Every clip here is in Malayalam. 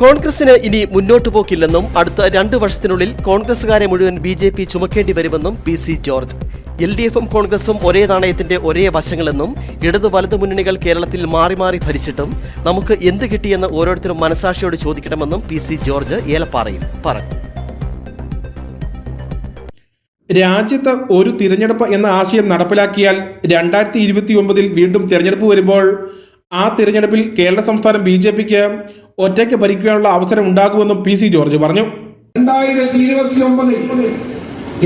കോൺഗ്രസിന് ഇനി മുന്നോട്ടു പോക്കില്ലെന്നും അടുത്ത രണ്ടു വർഷത്തിനുള്ളിൽ കോൺഗ്രസുകാരെ മുഴുവൻ ബി ജെ പി ചുമക്കേണ്ടി വരുമെന്നും P C George. L D എഫും കോൺഗ്രസും ഒരേ നാണയത്തിന്റെ ഒരേ വശങ്ങളെന്നും ഇടതു വലതു മുന്നണികൾ കേരളത്തിൽ മാറി മാറി ഭരിച്ചിട്ടും നമുക്ക് എന്ത് കിട്ടിയെന്ന് ഓരോരുത്തരും മനസാക്ഷിയോട് ചോദിക്കണമെന്നും പി സി ജോർജ് ഏലപ്പാറയിൽ പറഞ്ഞു. രാജ്യത്ത് ഒരു തിരഞ്ഞെടുപ്പ് എന്ന ആശയം നടപ്പിലാക്കിയാൽ രണ്ടായിരത്തി ഇരുപത്തി ഒമ്പതിൽ വീണ്ടും തിരഞ്ഞെടുപ്പ് വരുമ്പോൾ ആ തിരഞ്ഞെടുപ്പിൽ കേരള സംസ്ഥാനം ബി ജെ പിക്ക് ഒറ്റയ്ക്ക് ഭരിക്കാനുള്ള അവസരം ഉണ്ടാകുമെന്നും പി സി ജോർജ് പറഞ്ഞു. രണ്ടായിരത്തി ഇരുപത്തി ഒമ്പതിൽ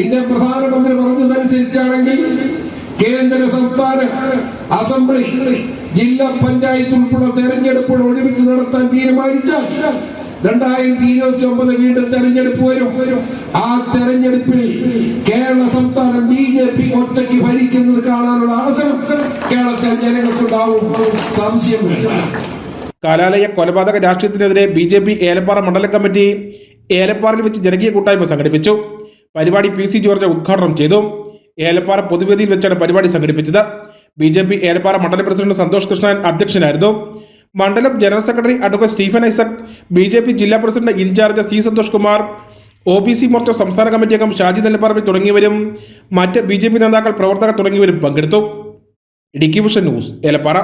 ഇന്ത്യൻ പ്രധാനമന്ത്രി പറഞ്ഞതനുസരിച്ചാണെങ്കിൽ കേന്ദ്ര സംസ്ഥാന അസംബ്ലി ജില്ലാ പഞ്ചായത്ത് ഉൾപ്പെടെ തെരഞ്ഞെടുപ്പുകൾ ഒരുമിച്ച് നടത്താൻ തീരുമാനിച്ചാൽ രണ്ടായിരത്തി ഇരുപത്തി ഒമ്പത് വീണ്ടും തെരഞ്ഞെടുപ്പ് വരും. ആ തെരഞ്ഞെടുപ്പിൽ കേരള സംസ്ഥാനം ബി ജെ പി ഒറ്റയ്ക്ക് ഭരിക്കുന്നത് കാണാനുള്ള അവസരം കേരളത്തിലെ ജനങ്ങൾക്കുണ്ടാവും. സംശയമില്ല കലാലയ കൊലപാതക രാഷ്ട്രീയത്തിനെതിരെ ബി ജെ പി ഏലപ്പാറ മണ്ഡലം കമ്മിറ്റി ഏലപ്പാറയിൽ വെച്ച് ജനകീയ കൂട്ടായ്മ സംഘടിപ്പിച്ചു. പരിപാടി പി സി ജോർജ് ഉദ്ഘാടനം ചെയ്തു. ഏലപ്പാറ പൊതുവേദിയിൽ വെച്ചാണ് പരിപാടി സംഘടിപ്പിച്ചത്. ബി ജെ പി ഏലപ്പാറ മണ്ഡലം പ്രസിഡന്റ് സന്തോഷ് കൃഷ്ണൻ അധ്യക്ഷനായിരുന്നു. മണ്ഡലം general secretary advocate Stephen Isaac B J P ജില്ലാ president incharge C Santhosh Kumar O B C Morcha സംസ്ഥാന കമ്മിറ്റി അംഗം ഷാജി നെല്ലപ്പറമ്പി തുടങ്ങിയവരും മറ്റ് ബി ജെ പി നേതാക്കൾ പ്രവർത്തകർ തുടങ്ങിയവരും പങ്കെടുത്തു. Idukki vision news Elappara.